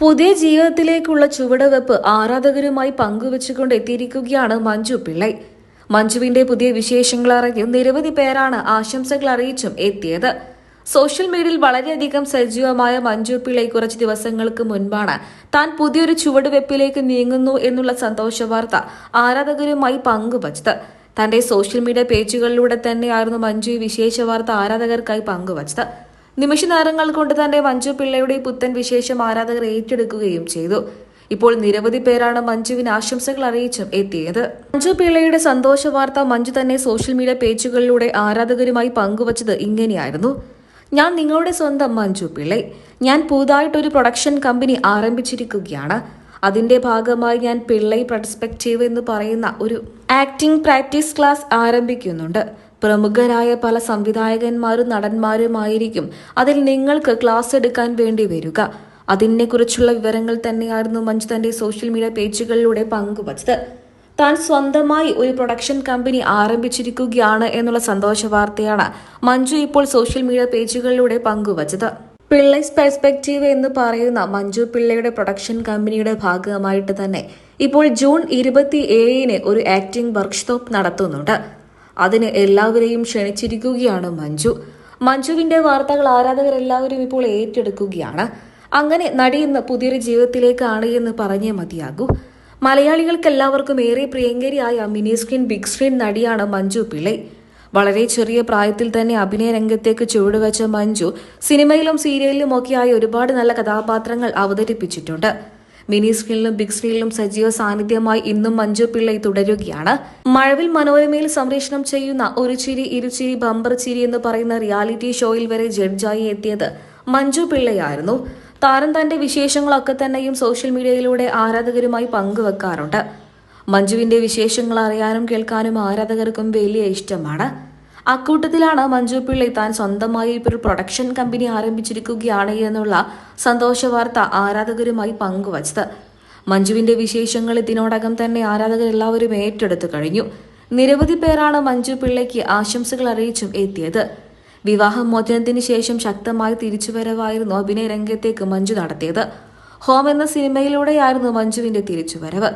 പുതിയ ജീവിതത്തിലേക്കുള്ള ചുവടുവെപ്പ് ആരാധകരുമായി പങ്കുവച്ചുകൊണ്ട് എത്തിയിരിക്കുകയാണ് മഞ്ജു പിള്ളൈ. മഞ്ജുവിന്റെ പുതിയ വിശേഷങ്ങൾ അറിഞ്ഞ് നിരവധി പേരാണ് ആശംസകൾ അറിയിച്ചും എത്തിയത്. സോഷ്യൽ മീഡിയയിൽ വളരെയധികം സജീവമായ മഞ്ജു പിള്ളൈ കുറച്ച് ദിവസങ്ങൾക്ക് മുൻപാണ് താൻ പുതിയൊരു ചുവടുവെപ്പിലേക്ക് നീങ്ങുന്നു എന്നുള്ള സന്തോഷ വാർത്ത ആരാധകരുമായി പങ്കുവച്ചത്. തന്റെ സോഷ്യൽ മീഡിയ പേജുകളിലൂടെ തന്നെയായിരുന്നു മഞ്ജു ഈ വിശേഷ വാർത്ത ആരാധകർക്കായി പങ്കുവച്ചത്. നിമിഷ നേരങ്ങൾ കൊണ്ട് തന്നെ മഞ്ജു പിള്ളയുടെ പുത്തൻ വിശേഷം ആരാധകർ ഏറ്റെടുക്കുകയും ചെയ്തു. ഇപ്പോൾ നിരവധി പേരാണ് മഞ്ജുവിന് ആശംസകൾ അറിയിച്ചും എത്തിയത്. മഞ്ജു പിള്ളയുടെ സന്തോഷ വാർത്ത മഞ്ജു തന്നെ സോഷ്യൽ മീഡിയ പേജുകളിലൂടെ ആരാധകരുമായി പങ്കുവച്ചത് ഇങ്ങനെയായിരുന്നു. ഞാൻ നിങ്ങളുടെ സ്വന്തം മഞ്ജു പിള്ളൈ. ഞാൻ പുതുതായിട്ടൊരു പ്രൊഡക്ഷൻ കമ്പനി ആരംഭിച്ചിരിക്കുകയാണ്. അതിന്റെ ഭാഗമായി ഞാൻ പിള്ളൈ പെർസ്പെക്റ്റീവ് എന്ന് പറയുന്ന ഒരു ആക്ടിംഗ് പ്രാക്ടീസ് ക്ലാസ് ആരംഭിക്കുന്നുണ്ട്. പ്രമുഖരായ പല സംവിധായകന്മാരും നടന്മാരുമായിരിക്കും അതിൽ നിങ്ങൾക്ക് ക്ലാസ് എടുക്കാൻ വേണ്ടി വരിക. അതിനെക്കുറിച്ചുള്ള വിവരങ്ങൾ തന്നെയായിരുന്നു മഞ്ജു തന്റെ സോഷ്യൽ മീഡിയ പേജുകളിലൂടെ പങ്കുവച്ചത്. താൻ സ്വന്തമായി ഒരു പ്രൊഡക്ഷൻ കമ്പനി ആരംഭിച്ചിരിക്കുകയാണ് എന്നുള്ള സന്തോഷ വാർത്തയാണ് മഞ്ജു ഇപ്പോൾ സോഷ്യൽ മീഡിയ പേജുകളിലൂടെ പങ്കുവച്ചത്. പിള്ളൈസ് പെർസ്പെക്റ്റീവ് എന്ന് പറയുന്ന മഞ്ജു പിള്ളയുടെ പ്രൊഡക്ഷൻ കമ്പനിയുടെ ഭാഗമായിട്ട് തന്നെ ഇപ്പോൾ ജൂൺ ഇരുപത്തി ഏഴിന് ഒരു ആക്ടിംഗ് വർക്ക്ഷോപ്പ് നടത്തുന്നുണ്ട്. അതിന് എല്ലാവരെയും ക്ഷണിച്ചിരിക്കുകയാണ് മഞ്ജു. മഞ്ജുവിന്റെ വാർത്തകൾ ആരാധകരെല്ലാവരും ഇപ്പോൾ ഏറ്റെടുക്കുകയാണ്. അങ്ങനെ നടി ഇന്ന് പുതിയൊരു ജീവിതത്തിലേക്കാണ് എന്ന് പറഞ്ഞേ മതിയാകൂ. മലയാളികൾക്ക് എല്ലാവർക്കും ഏറെ പ്രിയങ്കരിയായ മിനി സ്ക്രീൻ ബിഗ് സ്ക്രീൻ നടിയാണ് മഞ്ജു പിള്ളൈ. വളരെ ചെറിയ പ്രായത്തിൽ തന്നെ അഭിനയ രംഗത്തേക്ക് ചുവടുവെച്ച മഞ്ജു സിനിമയിലും സീരിയലിലും ഒക്കെയായി ഒരുപാട് നല്ല കഥാപാത്രങ്ങൾ അവതരിപ്പിച്ചിട്ടുണ്ട്. മിനി സ്ക്രീനിലും ബിഗ് സ്ക്രീനിലും സജീവ സാന്നിധ്യമായി ഇന്നും മഞ്ജു പിള്ളൈ തുടരുകയാണ്. മഴവിൽ മനോരമയിൽ സംപ്രേഷണം ചെയ്യുന്ന ഒരു ചിരി ഇരുചിരി ബമ്പർ ചിരി എന്ന് പറയുന്ന റിയാലിറ്റി ഷോയിൽ വരെ ജഡ്ജായി എത്തിയത് മഞ്ജു പിള്ളയായിരുന്നു. താരം തന്റെ വിശേഷങ്ങളൊക്കെ തന്നെയും സോഷ്യൽ മീഡിയയിലൂടെ ആരാധകരുമായി പങ്കുവെക്കാറുണ്ട്. മഞ്ജുവിന്റെ വിശേഷങ്ങൾ അറിയാനും കേൾക്കാനും ആരാധകർക്കും വലിയ ഇഷ്ടമാണ്. അക്കൂട്ടത്തിലാണ് മഞ്ജു പിള്ളി താൻ സ്വന്തമായി ഒരു പ്രൊഡക്ഷൻ കമ്പനി ആരംഭിച്ചിരിക്കുകയാണ് എന്നുള്ള സന്തോഷ വാർത്ത ആരാധകരുമായി പങ്കുവച്ചത്. മഞ്ജുവിന്റെ വിശേഷങ്ങൾ ഇതിനോടകം തന്നെ ആരാധകർ എല്ലാവരും ഏറ്റെടുത്തു കഴിഞ്ഞു. നിരവധി പേരാണ് മഞ്ജു പിള്ളയ്ക്ക് ആശംസകൾ അറിയിച്ചും എത്തിയത്. വിവാഹമോചനത്തിന് ശേഷം ശക്തമായ തിരിച്ചുവരവായിരുന്നു അഭിനയ രംഗത്തേക്ക് മഞ്ജു നടത്തിയത്. ഹോം എന്ന സിനിമയിലൂടെയായിരുന്നു മഞ്ജുവിന്റെ തിരിച്ചുവരവ്.